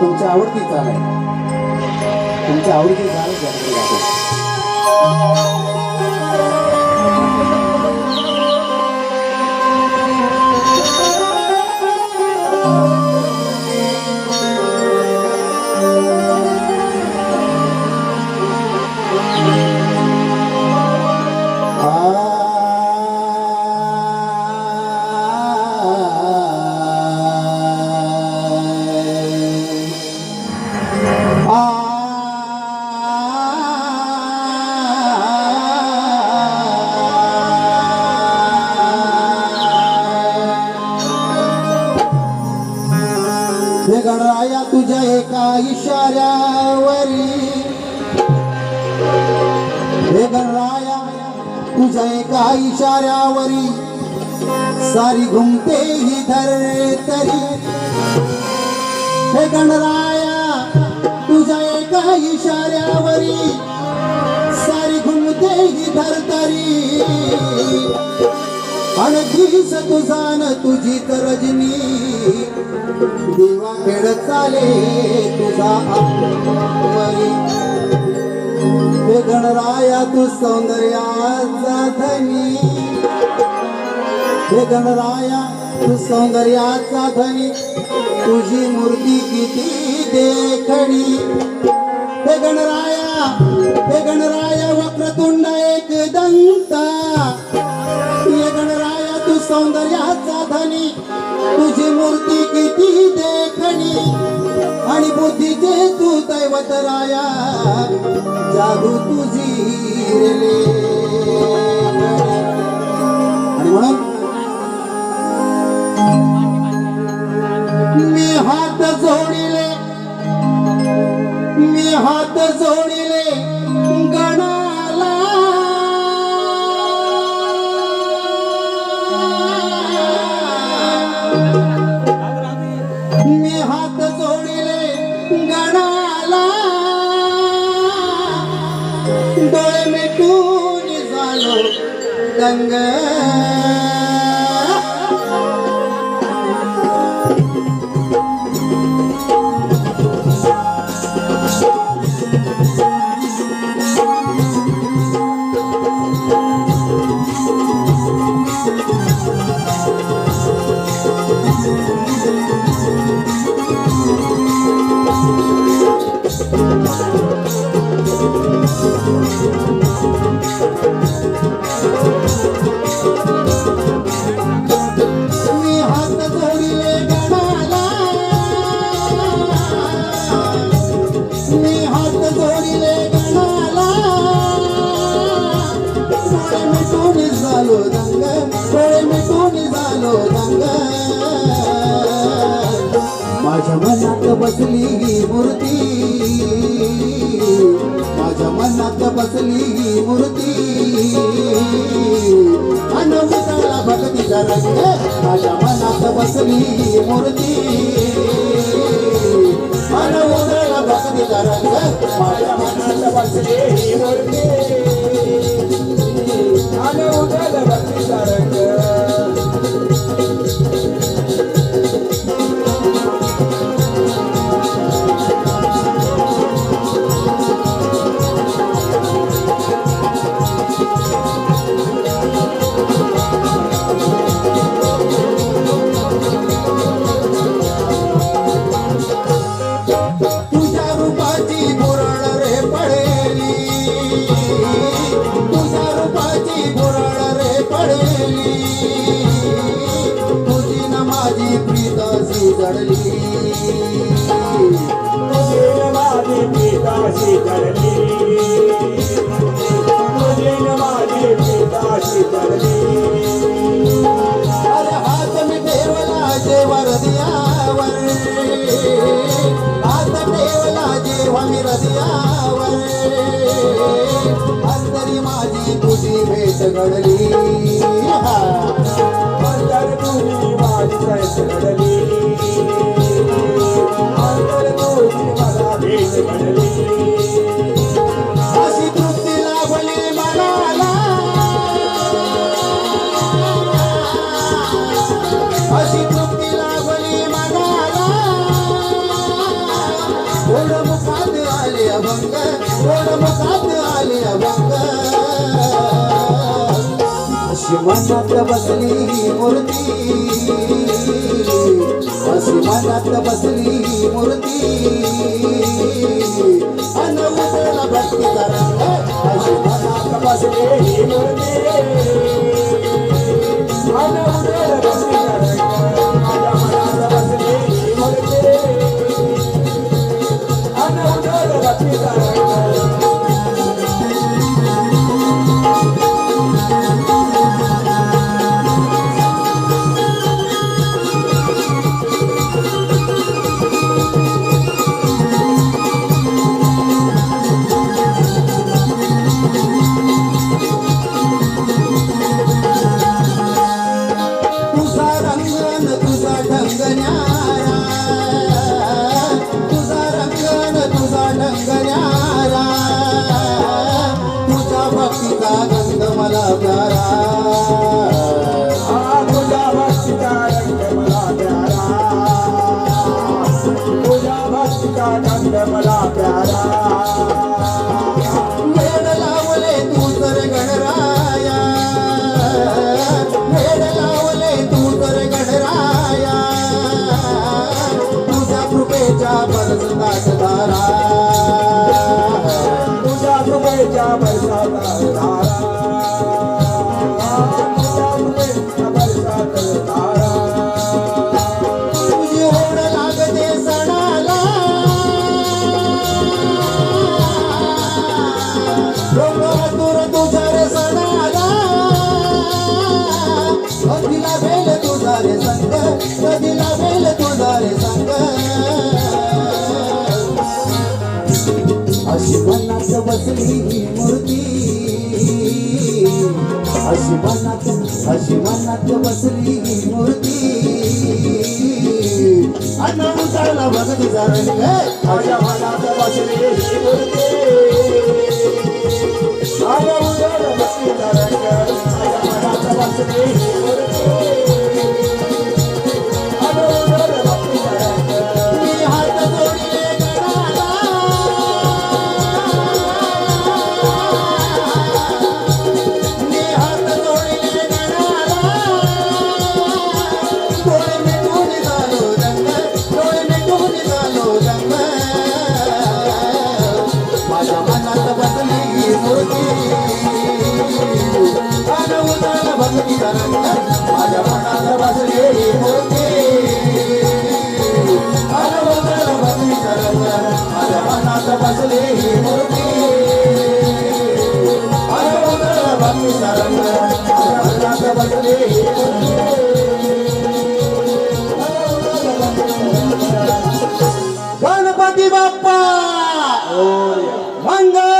तुमच्या आवडती चाल आहे. तुमच्या आवडती चालच याकडे गातो हे गणराया तुझ्या एका इशाऱ्यावरी सारी घुमते ही धरतरी हे गणराया आणखीच तुझा न तुझी तरजनी. रजनी देवा खेळ चाले तुझा अंबरी गणराया तू सौंदर्याचा धनी. हे गणराया तू सौंदर्याचा धनी. तुझी मूर्ती किती देखणी. हे गणराया हे गणराया वक्रतुंड सौंदर्याचा धनी तुझी मूर्ती किती देखणी आणि बुद्धीचे तू दैवत राया जादू तुझी आणि म्हणून मी हात जोडिले मी हात जोडिले डोळे मिटून झालो दंग डोळे मिटून झालो दंग डोळे मिटून झालो दंग माझ्या मनात बसली ही मूर्ती. माझ्या मनात बसली ही मूर्ती. अनवताला भक्तीचा रंग माझ्या मनात बसली ही मूर्ती. अनवताला भक्तीचा रंग माझ्या मनात बसली ही मूर्ती. अनवताला भक्तीचा रंग तुझ्या प्रीताशी माझी पिताशी धरली माझी पिताशी धरली अरे हात मी ठेवला जेवर दियावर हात ठेवला जेव्हा मी अंतरी माझी तुझी भेट घडली. अंतर तुझी माझी घडली मनात बसली मूर्ती. अशी मनात बसली मूर्ती. अन उजळला अशी मनात मूर्ती. तुझा भक्तीचा रंग मला प्यारा. वेड लावले तू तर गणराया. वेड लावले तू तर गणराया. तुझ्या कृपेच्या बरसतात धारा. तुझ्या कृपेच्या बरसात धारा. तुझ्या कृपेच्या बरसात धारा. अशी मनात बसली मूर्ती. अशी मनात अशी मनात बसली मूर्ती अन्न उचलला बघ तुझा रंग मनात बसली मूर्ती. माझ्या उजळ बसलेला रंग माझ्या मनात बसली मूर्ती. मनात बसली मूर्ती. अन उतरला भक्तीचा माझ्या मनात बसली ही मूर्ती.